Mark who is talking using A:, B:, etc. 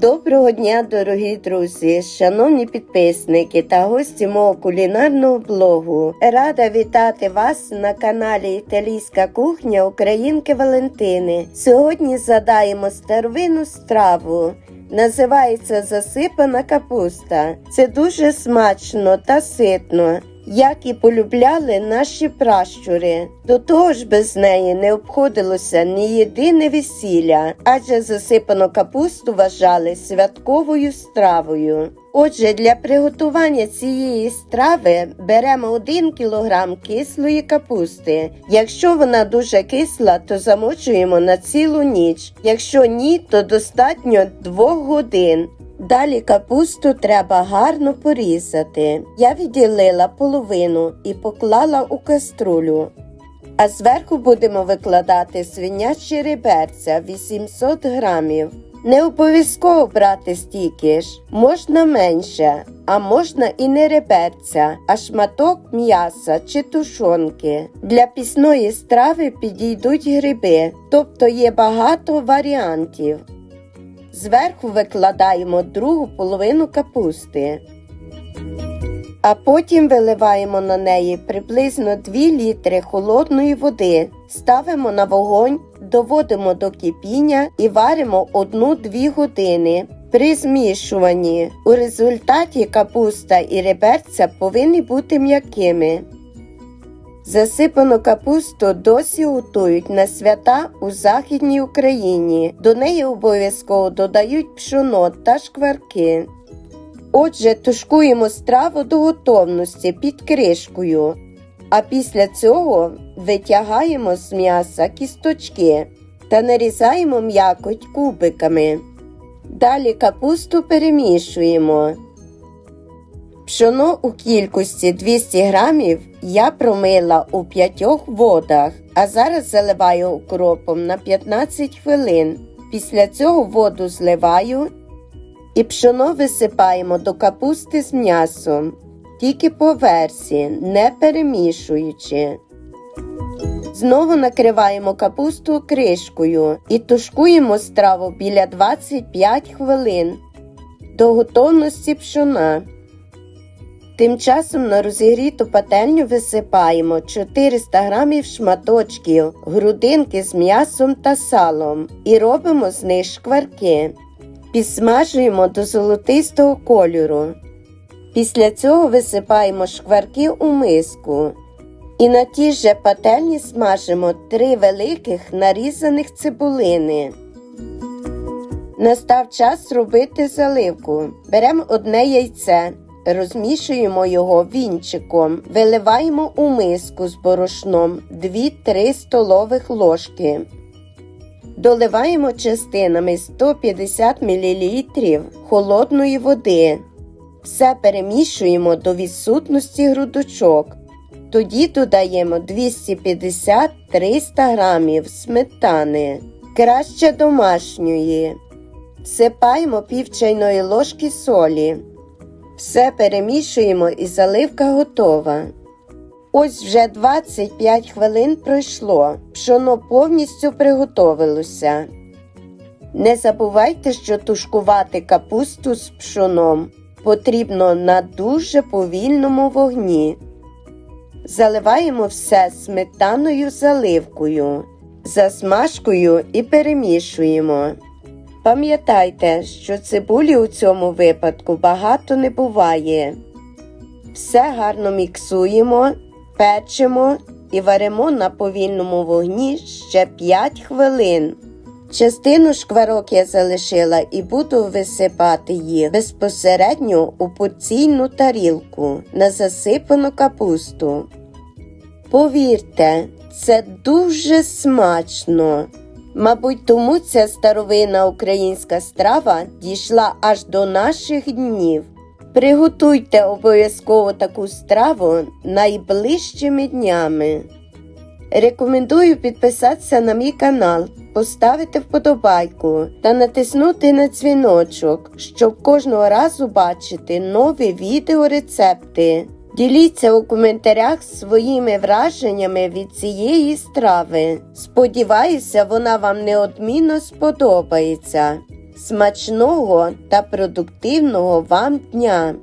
A: Доброго дня, дорогі друзі, шановні підписники та гості мого кулінарного блогу. Рада вітати вас на каналі Італійська кухня Українки Валентини. Сьогодні задаємо старовинну страву. Називається засипана капуста. Це дуже смачно та ситно, як і полюбляли наші пращури. До того ж без неї не обходилося ні єдине весілля, адже засипану капусту вважали святковою стравою. Отже, для приготування цієї страви беремо 1 кг кислої капусти. Якщо вона дуже кисла, то замочуємо на цілу ніч. Якщо ні, то достатньо 2 годин. Далі капусту треба гарно порізати. Я відділила половину і поклала у каструлю. А зверху будемо викладати свинячі реберця 800 грамів. Не обов'язково брати стільки ж, можна менше, а можна і не реберця, а шматок м'яса чи тушонки. Для пісної страви підійдуть гриби, тобто є багато варіантів. Зверху викладаємо другу половину капусти. А потім виливаємо на неї приблизно 2 літри холодної води, ставимо на вогонь, доводимо до кипіння і варимо 1-2 години. При змішуванні у результаті капуста і реберця повинні бути м'якими. Засипану капусту досі готують на свята у Західній Україні. До неї обов'язково додають пшоно та шкварки. Отже, тушкуємо страву до готовності під кришкою, а після цього витягаємо з м'яса кісточки та нарізаємо м'якоть кубиками. Далі капусту перемішуємо. Пшоно у кількості 200 грамів я промила у п'ятьох водах, а зараз заливаю укропом на 15 хвилин. Після цього воду зливаю і пшоно висипаємо до капусти з м'ясом, тільки по версі, не перемішуючи. Знову накриваємо капусту кришкою і тушкуємо страву біля 25 хвилин до готовності пшона. Тим часом на розігріту пательню висипаємо 400 грамів шматочків, грудинки з м'ясом та салом і робимо з них шкварки. Підсмажуємо до золотистого кольору. Після цього висипаємо шкварки у миску. І на тій же пательні смажимо три великих нарізаних цибулини. Настав час робити заливку. Беремо одне яйце, розмішуємо його вінчиком, виливаємо у миску з борошном 2-3 столових ложки. Доливаємо частинами 150 мл холодної води. Все перемішуємо до відсутності грудочок. Тоді додаємо 250-300 грамів сметани, краще домашньої. Всипаємо пів чайної ложки солі. Все перемішуємо і заливка готова. Ось вже 25 хвилин пройшло. Пшоно повністю приготовилося. Не забувайте, що тушкувати капусту з пшоном потрібно на дуже повільному вогні. Заливаємо все сметаною заливкою, засмажкою і перемішуємо. Пам'ятайте, що цибулі у цьому випадку багато не буває. Все гарно міксуємо, печемо і варимо на повільному вогні ще 5 хвилин. Частину шкварок я залишила і буду висипати їх безпосередньо у порційну тарілку на засипану капусту. Повірте, це дуже смачно. Мабуть, тому ця старовинна українська страва дійшла аж до наших днів. Приготуйте обов'язково таку страву найближчими днями. Рекомендую підписатися на мій канал, поставити вподобайку та натиснути на дзвіночок, щоб кожного разу бачити нові відеорецепти. Діліться у коментарях своїми враженнями від цієї страви. Сподіваюся, вона вам неодмінно сподобається. Смачного та продуктивного вам дня!